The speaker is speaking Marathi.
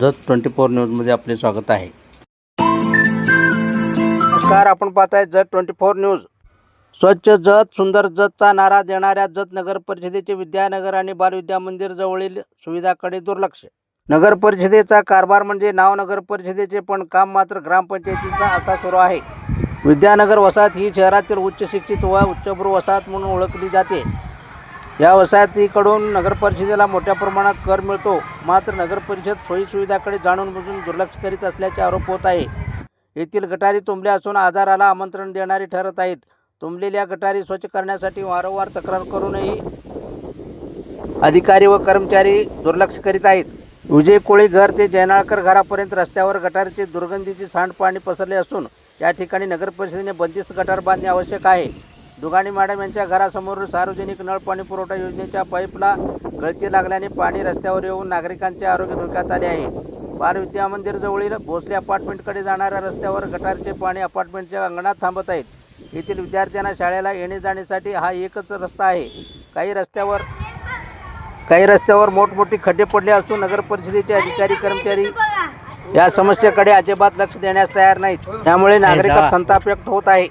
जत ट्वेंटी फोर न्यूजमध्ये आपले स्वागत आहे. नमस्कार आपण पाहत आहे जत ट्वेंटी फोर न्यूज. स्वच्छ जत सुंदर जतचा नारा देणाऱ्या जत नगर परिषदेचे विद्यानगर आणि बालविद्या मंदिर जवळील सुविधाकडे दुर्लक्ष. नगर परिषदेचा कारभार म्हणजे नाव नगर परिषदेचे पण काम मात्र ग्रामपंचायतीचा असा सुरू आहे. विद्यानगर वसाहत ही शहरातील उच्च शिक्षित व उच्चभ्रू वसाहत म्हणून ओळखली जाते. या वसाहतीकडून नगरपरिषदेला मोठ्या प्रमाणात कर मिळतो. मात्र नगरपरिषद सोयीसुविधाकडे जाणून बुजून दुर्लक्ष करीत असल्याचे आरोप होत आहे. येथील गटारी तुंबल्या असून आजाराला आमंत्रण देणारी ठरत आहेत. तुंबलेल्या गटारी स्वच्छ करण्यासाठी वारंवार तक्रार करूनही अधिकारी व कर्मचारी दुर्लक्ष करीत आहेत. विजय कोळी घर ते जयनाळकर घरापर्यंत रस्त्यावर गटारीचे दुर्गंधीचे सांडपाणी पसरले असून या ठिकाणी नगरपरिषदेने बंदिस्त गटार बांधणे आवश्यक आहे. दुगाणी मॅडम यांच्या घरासमोर सार्वजनिक नळ पाणी पुरवठा योजनेच्या पाईपला गळती लागल्याने पाणी रस्त्यावर येऊन नागरिकांचे आरोग्य धोक्यात आले आहे. बाल विद्या मंदिर जवळील भोसले अपार्टमेंटकडे जाणाऱ्या रस्त्यावर गटारचे पाणी अपार्टमेंटच्या अंगणात थांबत आहेत. येथील विद्यार्थ्यांना शाळेला येणे जाण्यासाठी हा एकच रस्ता आहे. काही रस्त्यावर काही रस्त्यावर मोठमोठी खड्डे पडले असून नगर परिषदेचे अधिकारी कर्मचारी या समस्येकडे अजिबात लक्ष देण्यास तयार नाहीत. त्यामुळे नागरिकात संताप व्यक्त होत आहे.